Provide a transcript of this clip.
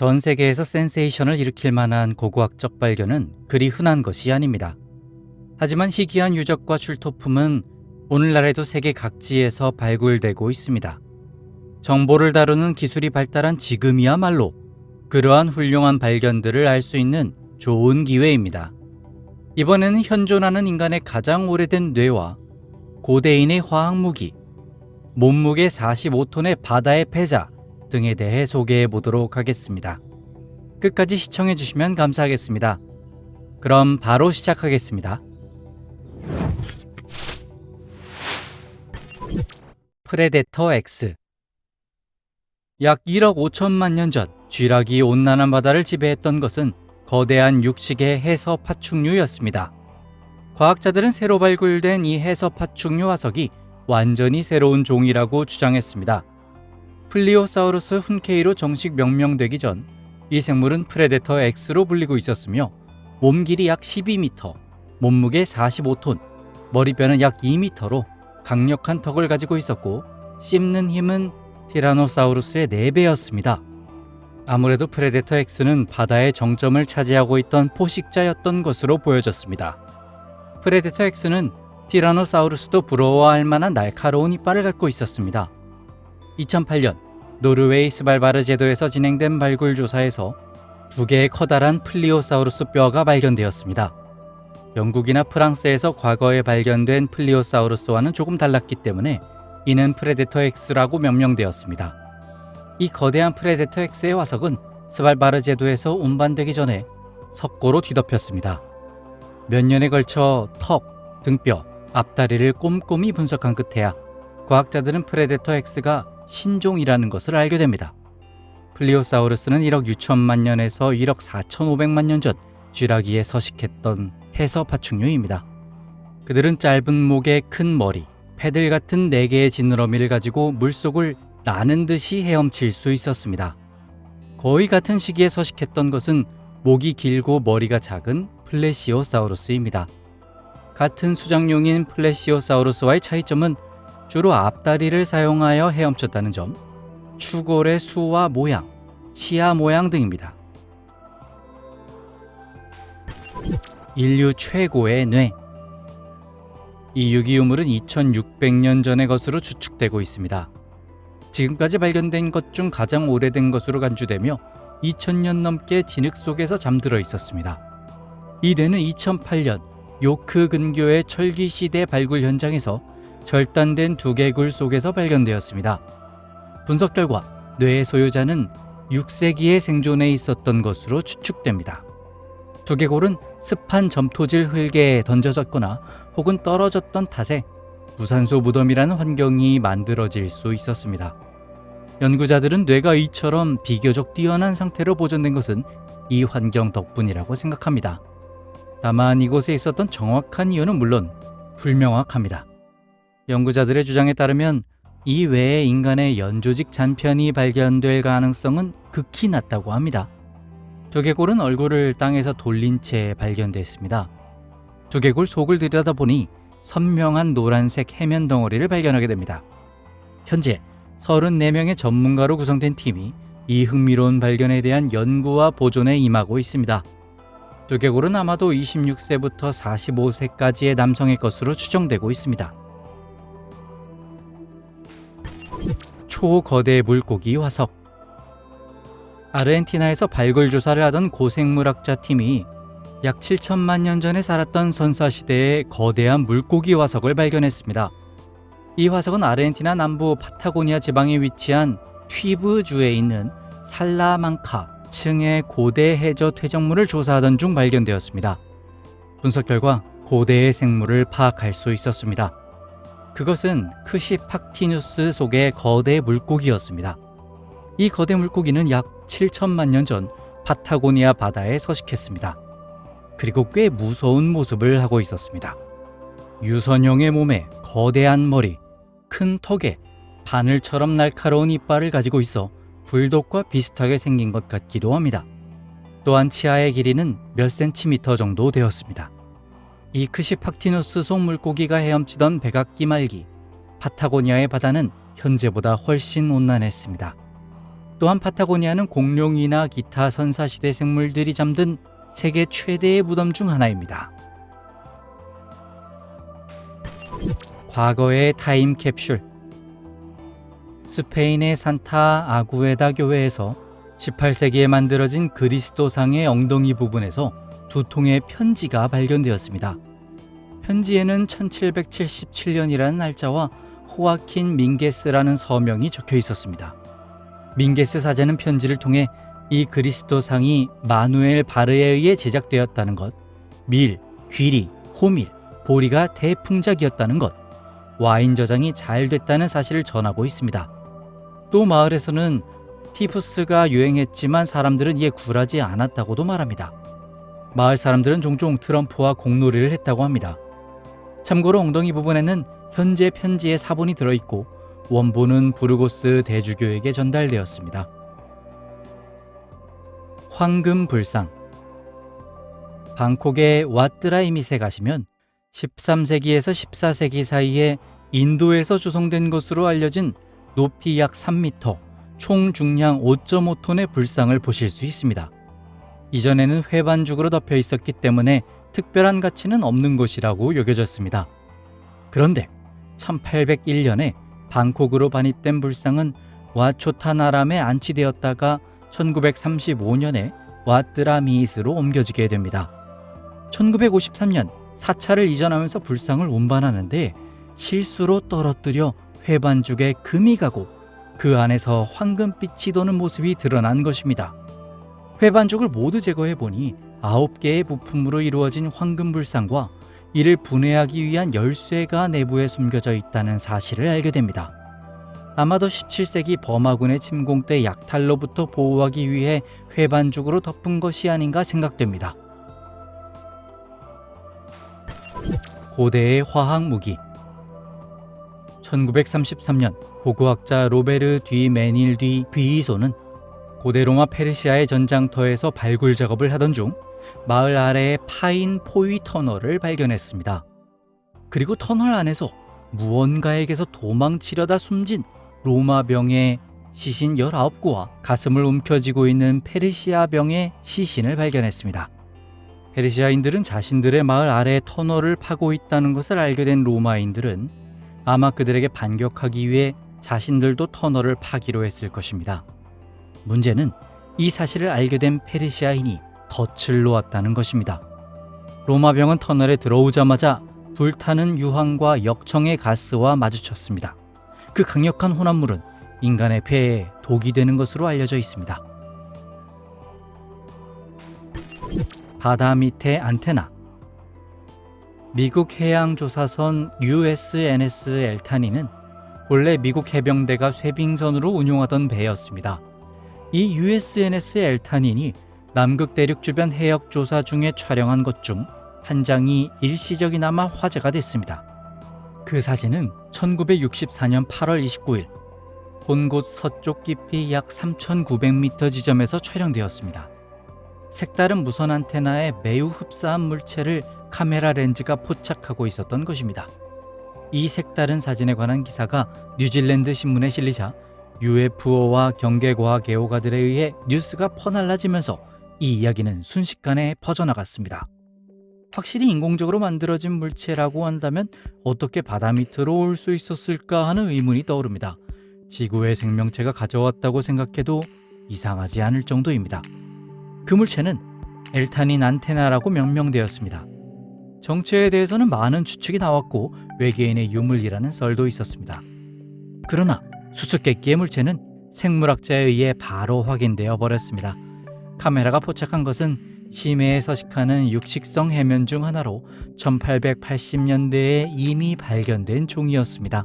전 세계에서 센세이션을 일으킬 만한 고고학적 발견은 그리 흔한 것이 아닙니다. 하지만 희귀한 유적과 출토품은 오늘날에도 세계 각지에서 발굴되고 있습니다. 정보를 다루는 기술이 발달한 지금이야말로 그러한 훌륭한 발견들을 알 수 있는 좋은 기회입니다. 이번에는 현존하는 인간의 가장 오래된 뇌와 고대인의 화학 무기, 몸무게 45톤의 바다의 패자 등에 대해 소개해 보도록 하겠습니다. 끝까지 시청해 주시면 감사하겠습니다. 그럼 바로 시작하겠습니다. 프레데터 X 약 1억 5천만 년 전 쥐락이 온난한 바다를 지배했던 것은 거대한 육식의 해서 파충류였습니다. 과학자들은 새로 발굴된 이 해서 파충류 화석이 완전히 새로운 종이라고 주장했습니다. 플리오사우루스 훈케이로 정식 명명되기 전 이 생물은 프레데터 X로 불리고 있었으며 몸 길이 약 12m, 몸무게 45톤, 머리뼈는 약 2m로 강력한 턱을 가지고 있었고 씹는 힘은 티라노사우루스의 4배였습니다. 아무래도 프레데터 X는 바다의 정점을 차지하고 있던 포식자였던 것으로 보여졌습니다. 프레데터 X는 티라노사우루스도 부러워할 만한 날카로운 이빨을 갖고 있었습니다. 2008년 노르웨이 스발바르 제도에서 진행된 발굴 조사에서 두 개의 커다란 플리오사우루스 뼈가 발견되었습니다. 영국이나 프랑스에서 과거에 발견된 플리오사우루스와는 조금 달랐기 때문에 이는 프레데터 X라고 명명되었습니다. 이 거대한 프레데터 X의 화석은 스발바르 제도에서 운반되기 전에 석고로 뒤덮였습니다. 몇 년에 걸쳐 턱, 등뼈, 앞다리를 꼼꼼히 분석한 끝에야 과학자들은 프레데터 X가 신종이라는 것을 알게 됩니다. 플리오사우루스는 1억 6천만 년에서 1억 4천5백만 년 전 쥐라기에 서식했던 해서 파충류입니다. 그들은 짧은 목에 큰 머리, 패들 같은 네 개의 지느러미를 가지고 물속을 나는 듯이 헤엄칠 수 있었습니다. 거의 같은 시기에 서식했던 것은 목이 길고 머리가 작은 플레시오사우루스입니다. 같은 수장용인 플레시오사우루스와의 차이점은 주로 앞다리를 사용하여 헤엄쳤다는 점, 추골의 수와 모양, 치아 모양 등입니다. 인류 최고의 뇌. 이 유기유물은 2600년 전의 것으로 추측되고 있습니다. 지금까지 발견된 것 중 가장 오래된 것으로 간주되며 2000년 넘게 진흙 속에서 잠들어 있었습니다. 이 뇌는 2008년 요크 근교의 철기 시대 발굴 현장에서 절단된 두개굴 속에서 발견되었습니다. 분석 결과 뇌의 소유자는 6세기에 생존해 있었던 것으로 추측됩니다. 두개골은 습한 점토질 흙에 던져졌거나 혹은 떨어졌던 탓에 무산소 무덤이라는 환경이 만들어질 수 있었습니다. 연구자들은 뇌가 이처럼 비교적 뛰어난 상태로 보존된 것은 이 환경 덕분이라고 생각합니다. 다만 이곳에 있었던 정확한 이유는 물론 불명확합니다. 연구자들의 주장에 따르면 이 외에 인간의 연조직 잔편이 발견될 가능성은 극히 낮다고 합니다. 두개골은 얼굴을 땅에서 돌린 채 발견됐습니다. 두개골 속을 들여다보니 선명한 노란색 해면 덩어리를 발견하게 됩니다. 현재 34명의 전문가로 구성된 팀이 이 흥미로운 발견에 대한 연구와 보존에 임하고 있습니다. 두개골은 아마도 26세부터 45세까지의 남성의 것으로 추정되고 있습니다. 초거대 물고기 화석 아르헨티나에서 발굴 조사를 하던 고생물학자 팀이 약 7천만 년 전에 살았던 선사 시대의 거대한 물고기 화석을 발견했습니다. 이 화석은 아르헨티나 남부 파타고니아 지방에 위치한 튀브주에 있는 살라망카 층의 고대 해저 퇴적물을 조사하던 중 발견되었습니다. 분석 결과 고대의 생물을 파악할 수 있었습니다. 그것은 크시팍티누스 속의 거대 물고기였습니다. 이 거대 물고기는 약 7천만 년 전 파타고니아 바다에 서식했습니다. 그리고 꽤 무서운 모습을 하고 있었습니다. 유선형의 몸에 거대한 머리, 큰 턱에 바늘처럼 날카로운 이빨을 가지고 있어 불독과 비슷하게 생긴 것 같기도 합니다. 또한 치아의 길이는 몇 센티미터 정도 되었습니다. 이 크시팍티누스 속 물고기가 헤엄치던 백악기 말기, 파타고니아의 바다는 현재보다 훨씬 온난했습니다. 또한 파타고니아는 공룡이나 기타 선사시대 생물들이 잠든 세계 최대의 무덤 중 하나입니다. 과거의 타임 캡슐 스페인의 산타 아구에다 교회에서 18세기에 만들어진 그리스도상의 엉덩이 부분에서 두 통의 편지가 발견되었습니다. 편지에는 1777년이라는 날짜와 호아킨 민게스라는 서명이 적혀 있었습니다. 민게스 사제는 편지를 통해 이 그리스도 상이 마누엘 바르에 의해 제작되었다는 것, 밀, 귀리, 호밀, 보리가 대풍작이었다는 것, 와인 저장이 잘 됐다는 사실을 전하고 있습니다. 또 마을에서는 티푸스가 유행했지만 사람들은 이에 굴하지 않았다고도 말합니다. 마을 사람들은 종종 트럼프와 공놀이를 했다고 합니다. 참고로 엉덩이 부분에는 현재 편지의 사본이 들어있고 원본은 부르고스 대주교에게 전달되었습니다. 황금 불상 방콕의 와트라이밋에 가시면 13세기에서 14세기 사이에 인도에서 조성된 것으로 알려진 높이 약 3m, 총 중량 5.5톤의 불상을 보실 수 있습니다. 이전에는 회반죽으로 덮여 있었기 때문에 특별한 가치는 없는 것이라고 여겨졌습니다. 그런데 1801년에 방콕으로 반입된 불상은 와초타나람에 안치되었다가 1935년에 와트라미잇으로 옮겨지게 됩니다. 1953년 사찰을 이전하면서 불상을 운반하는데 실수로 떨어뜨려 회반죽에 금이 가고 그 안에서 황금빛이 도는 모습이 드러난 것입니다. 회반죽을 모두 제거해 보니 아홉 개의 부품으로 이루어진 황금 불상과 이를 분해하기 위한 열쇠가 내부에 숨겨져 있다는 사실을 알게 됩니다. 아마도 17세기 버마군의 침공 때 약탈로부터 보호하기 위해 회반죽으로 덮은 것이 아닌가 생각됩니다. 고대의 화학 무기 1933년 고고학자 로베르 뒤 메닐 뒤 비이소는 고대 로마 페르시아의 전장터에서 발굴 작업을 하던 중 마을 아래의 파인 포위 터널을 발견했습니다. 그리고 터널 안에서 무언가에게서 도망치려다 숨진 로마 병의 시신 19구와 가슴을 움켜쥐고 있는 페르시아 병의 시신을 발견했습니다. 페르시아인들은 자신들의 마을 아래 터널을 파고 있다는 것을 알게 된 로마인들은 아마 그들에게 반격하기 위해 자신들도 터널을 파기로 했을 것입니다. 문제는 이 사실을 알게 된 페르시아인이 덫을 놓았다는 것입니다. 로마병은 터널에 들어오자마자 불타는 유황과 역청의 가스와 마주쳤습니다. 그 강력한 혼합물은 인간의 폐에 독이 되는 것으로 알려져 있습니다. 바다 밑의 안테나 미국 해양조사선 USNS 엘타니는 원래 미국 해병대가 쇄빙선으로 운용하던 배였습니다. 이 USNS 엘타닌이 남극 대륙 주변 해역 조사 중에 촬영한 것 중 한 장이 일시적이나마 화제가 됐습니다. 그 사진은 1964년 8월 29일 본곳 서쪽 깊이 약 3,900m 지점에서 촬영되었습니다. 색다른 무선 안테나에 매우 흡사한 물체를 카메라 렌즈가 포착하고 있었던 것입니다. 이 색다른 사진에 관한 기사가 뉴질랜드 신문에 실리자 UFO와 경계과학 애호가들에 의해 뉴스가 퍼날라지면서 이 이야기는 순식간에 퍼져나갔습니다. 확실히 인공적으로 만들어진 물체라고 한다면 어떻게 바다 밑으로 올 수 있었을까 하는 의문이 떠오릅니다. 지구의 생명체가 가져왔다고 생각해도 이상하지 않을 정도입니다. 그 물체는 엘타닌 안테나라고 명명되었습니다. 정체에 대해서는 많은 추측이 나왔고 외계인의 유물이라는 썰도 있었습니다. 그러나 수수께끼의 물체는 생물학자에 의해 바로 확인되어 버렸습니다. 카메라가 포착한 것은 심해에 서식하는 육식성 해면 중 하나로 1880년대에 이미 발견된 종이었습니다.